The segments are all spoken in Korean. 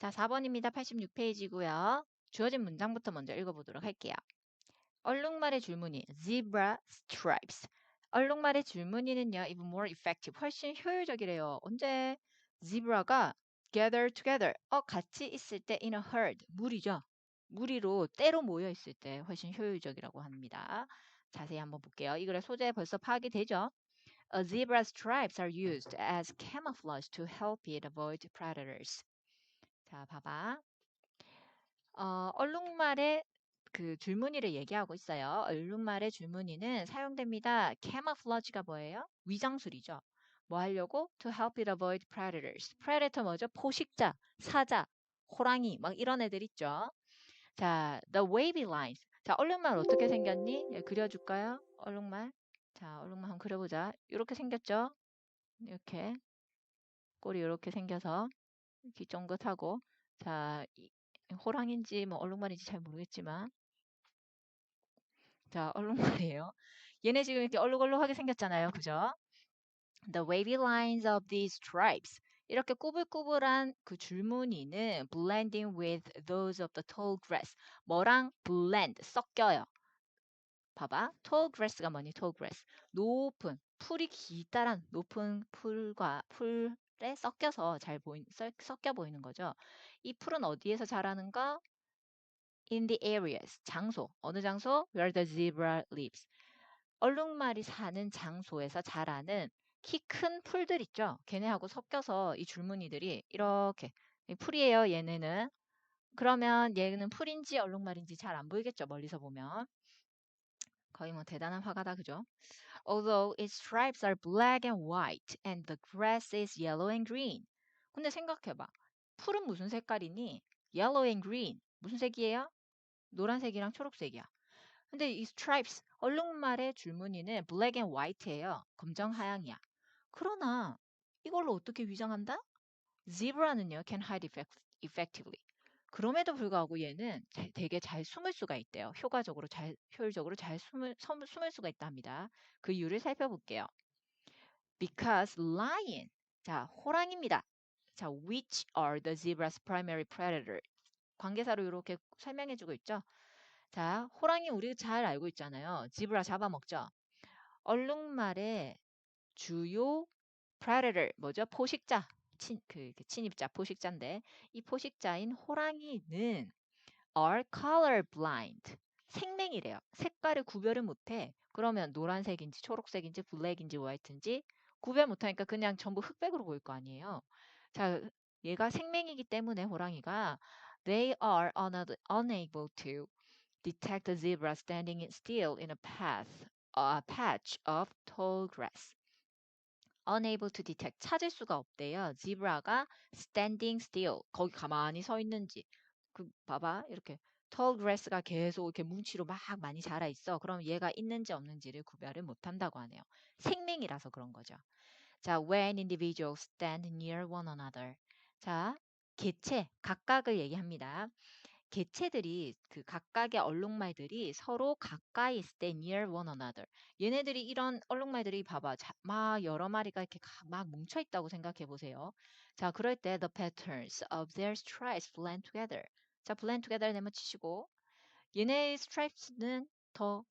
자, 4번입니다. 86페이지고요. 주어진 문장부터 먼저 읽어보도록 할게요. 얼룩말의 줄무늬 zebra stripes. 얼룩말의 줄무늬는요, even more effective, 훨씬 효율적이래요. 언제 zebra가 gather together, 어 같이 있을 때 in a herd, 무리죠. 무리로 때로 모여 있을 때 훨씬 효율적이라고 합니다. 자세히 한번 볼게요. 이 글의 소재 벌써 파악이 되죠? A zebra's stripes are used as camouflage to help it avoid predators. 자, 봐봐. 어, 얼룩말의 그 줄무늬를 얘기하고 있어요. 얼룩말의 줄무늬는 사용됩니다. camouflage가 뭐예요? 위장술이죠. 뭐 하려고? To help it avoid predators. predator 뭐죠? 포식자, 사자, 호랑이 막 이런 애들 있죠. 자, the wavy lines. 자, 얼룩말 어떻게 생겼니? 예, 그려줄까요? 얼룩말. 자, 얼룩말 한번 그려보자. 이렇게 생겼죠? 이렇게 꼬리 이렇게 생겨서 이렇게 쫑긋하고 자, 이, 호랑인지 뭐 얼룩말인지 잘 모르겠지만 자, 얼룩말이에요. 얘네 지금 이렇게 얼룩얼룩하게 생겼잖아요. 그죠? The wavy lines of these stripes. 이렇게 꾸불꾸불한 그 줄무늬는 blending with those of the tall grass. 뭐랑 blend, 섞여요. 봐봐. tall grass가 뭐니? tall grass. 높은, 풀이 길다란 높은 풀과 풀 에 섞여서 잘 보인, 섞여 보이는 거죠. 이 풀은 어디에서 자라는가? in the areas. 장소. 어느 장소? where the zebra lives. 얼룩말이 사는 장소에서 자라는 키 큰 풀들 있죠. 걔네하고 섞여서 이 줄무늬들이 이렇게 풀이에요. 얘네는. 그러면 얘는 풀인지 얼룩말인지 잘 안 보이겠죠. 멀리서 보면. 거의 뭐 대단한 화가다. 그죠? Although its stripes are black and white and the grass is yellow and green. 근데 생각해봐. 풀은 무슨 색깔이니? Yellow and green. 무슨 색이에요? 노란색이랑 초록색이야. 근데 이 stripes, 얼룩말의 줄무늬는 black and white예요. 검정 하양이야. 그러나 이걸로 어떻게 위장한다? zebra는요 can hide effectively. 그럼에도 불구하고 얘는 되게 잘 숨을 수가 있대요. 효과적으로 잘 효율적으로 잘 숨을, 숨을 수가 있다 합니다. 그 이유를 살펴볼게요. Because lion, 자 호랑입니다. 자 which are the zebra's primary predator. 관계사로 이렇게 설명해주고 있죠. 자 호랑이 우리 잘 알고 있잖아요. 지브라 잡아먹죠. 얼룩말의 주요 predator 뭐죠? 포식자 친, 그, 그 침입자 포식자인데 이 포식자인 호랑이는 are color blind 생맹이래요. 색깔을 구별을 못해. 그러면 노란색인지 초록색인지 블랙인지 화이트인지 구별 못하니까 그냥 전부 흑백으로 보일 거 아니에요. 자, 얘가 생맹이기 때문에 호랑이가 they are unable to detect a zebra standing still in a path, a patch of tall grass. Unable to detect 찾을 수가 없대요. zebra가 standing still 거기 가만히 서 있는지 그 봐봐 이렇게 tall grass가 계속 이렇게 뭉치로 막 많이 자라 있어. 그럼 얘가 있는지 없는지를 구별을 못 한다고 하네요. 생명이라서 그런 거죠. 자, when individuals stand near one another. 자, 개체 각각을 얘기합니다. 개체들이 그 각각의 얼룩말들이 서로 가까이 있을 때 near one another. 얘네들이 이런 얼룩말들이 봐봐. 자, 막 여러 마리가 이렇게 막 뭉쳐 있다고 생각해 보세요. 자, 그럴 때 the patterns of their stripes blend together. 자, blend together 내면 치시고 얘네의 stripes는 더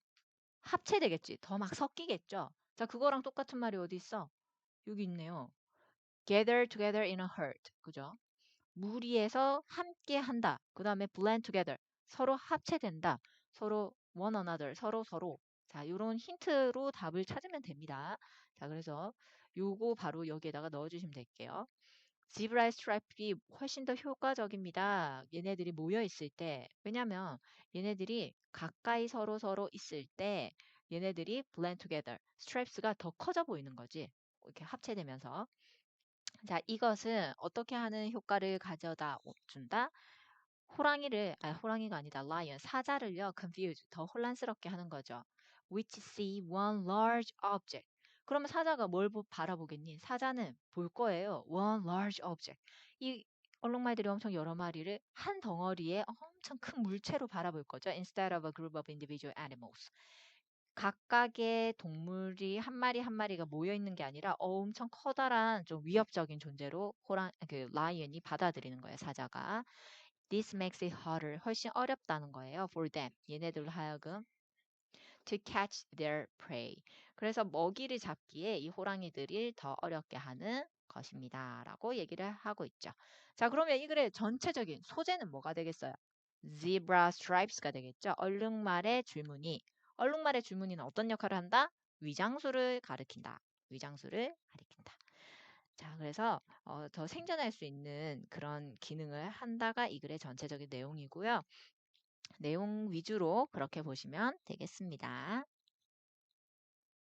합체되겠지. 더 막 섞이겠죠. 자, 그거랑 똑같은 말이 어디 있어? 여기 있네요. gather together in a herd. 그죠? 무리해서 함께 한다. 그 다음에 blend together. 서로 합체된다. 서로 one another. 서로 서로. 자, 이런 힌트로 답을 찾으면 됩니다. 자, 그래서 요거 바로 여기에다가 넣어주시면 될게요. 지브라의 스트라이프이 훨씬 더 효과적입니다. 얘네들이 모여 있을 때. 왜냐면 얘네들이 가까이 서로 서로 있을 때 얘네들이 blend together. 스트랩스가 더 커져 보이는 거지. 이렇게 합체되면서. 자, 이것은 어떻게 하는 효과를 가져다 준다? 호랑이를, 아, 호랑이가 아니다, lion, 사자를요, confuse, 더 혼란스럽게 하는 거죠. which see one large object. 그러면 사자가 뭘 바라보겠니? 사자는 볼 거예요. one large object. 이 얼룩말들이 엄청 여러 마리를 한 덩어리에 엄청 큰 물체로 바라볼 거죠. instead of a group of individual animals. 각각의 동물이 한 마리 한 마리가 모여 있는 게 아니라 어, 엄청 커다란 좀 위협적인 존재로 호랑 그 라이언이 받아들이는 거예요 사자가. This makes it harder. 훨씬 어렵다는 거예요. For them. 얘네들 하여금 to catch their prey. 그래서 먹이를 잡기에 이 호랑이들이 더 어렵게 하는 것입니다. 라고 얘기를 하고 있죠. 자, 그러면 이 글의 전체적인 소재는 뭐가 되겠어요? zebra stripes가 되겠죠. 얼룩말의 줄무늬. 얼룩말의 줄무늬는 어떤 역할을 한다? 위장수를 가리킨다. 위장수를 가리킨다. 자, 그래서 어, 더 생존할 수 있는 그런 기능을 한다가 이 글의 전체적인 내용이고요. 내용 위주로 그렇게 보시면 되겠습니다.